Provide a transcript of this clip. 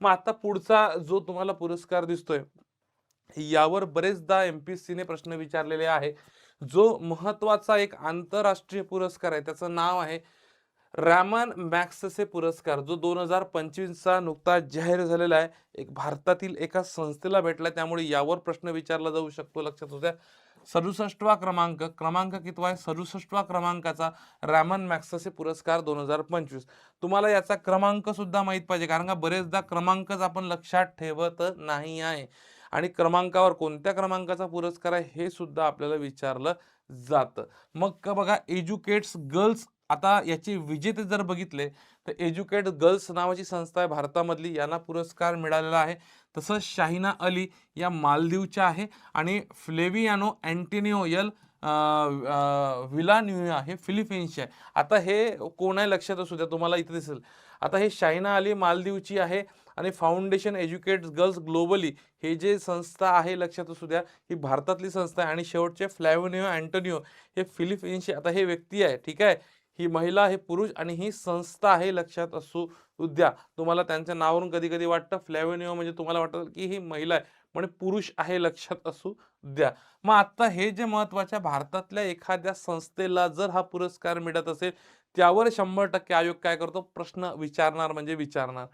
मग आता पुढचा जो तुम्हाला पुरस्कार दिसतोय यावर बरेचदा एम पी सीने प्रश्न विचारलेले आहे. जो महत्त्वाचा एक आंतरराष्ट्रीय पुरस्कार आहे त्याचं नाव आहे रॅमन मॅक्ससे पुरस्कार जो दोन हजार पंचवीसचा नुकताच जाहीर झालेला आहे. एक भारतातील एका संस्थेला भेटला त्यामुळे यावर प्रश्न विचारला जाऊ शकतो लक्षात होत्या. सदुसष्टवा क्रमांक क्रमांक कितवा आहे? सदुसष्टवा क्रमांकाचा रॅमन मॅक्ससे पुरस्कार दोन हजार पंचवीस. तुम्हाला याचा क्रमांक सुद्धा माहीत पाहिजे कारण का बरेचदा क्रमांकच आपण लक्षात ठेवत नाही आहे. आणि क्रमांकावर कोणत्या क्रमांकाचा पुरस्कार आहे हे सुद्धा आपल्याला विचारलं जातं. मग का बघा एज्युकेट्स गर्ल्स आता याचे विजेते जर बघितले तर एज्युकेट गर्ल्स नावाची संस्था आहे भारतामधली. यांना पुरस्कार मिळालेला आहे. तसंच शाहिना अली या मालदीवच्या आहे आणि फ्लेवियानो अँटिनिओ यल विलान्युया हे फिलिपिन्सचे आहे. आता हे कोण आहे लक्षात असू द्या तुम्हाला इथे दिसेल. आता हे शाहिना अली मालदीवची आहे आणि फाउंडेशन एज्युकेट गर्ल्स ग्लोबली हे जे संस्था आहे लक्षात असू द्या ही भारतातली संस्था आहे. आणि शेवटचे फ्लॅव्हनिओ अँटोनिओ हे फिलिपिन्सचे आता हे व्यक्ती आहे ठीक आहे? ही महिला हे पुरुष आणि ही संस्था आहे लक्षात असू द्या. तुम्हाला त्यांच्या नावावरून कधी कधी वाटतं फ्लॅव्हनिओ म्हणजे तुम्हाला वाटतं की ही महिला आहे म्हणजे पुरुष आहे लक्षात असू द्या. मग आता हे जे महत्त्वाच्या भारतातल्या एखाद्या संस्थेला जर हा पुरस्कार मिळत असेल त्यावर शंभर टक्के आयोग काय करतो? प्रश्न विचारणार म्हणजे विचारणार.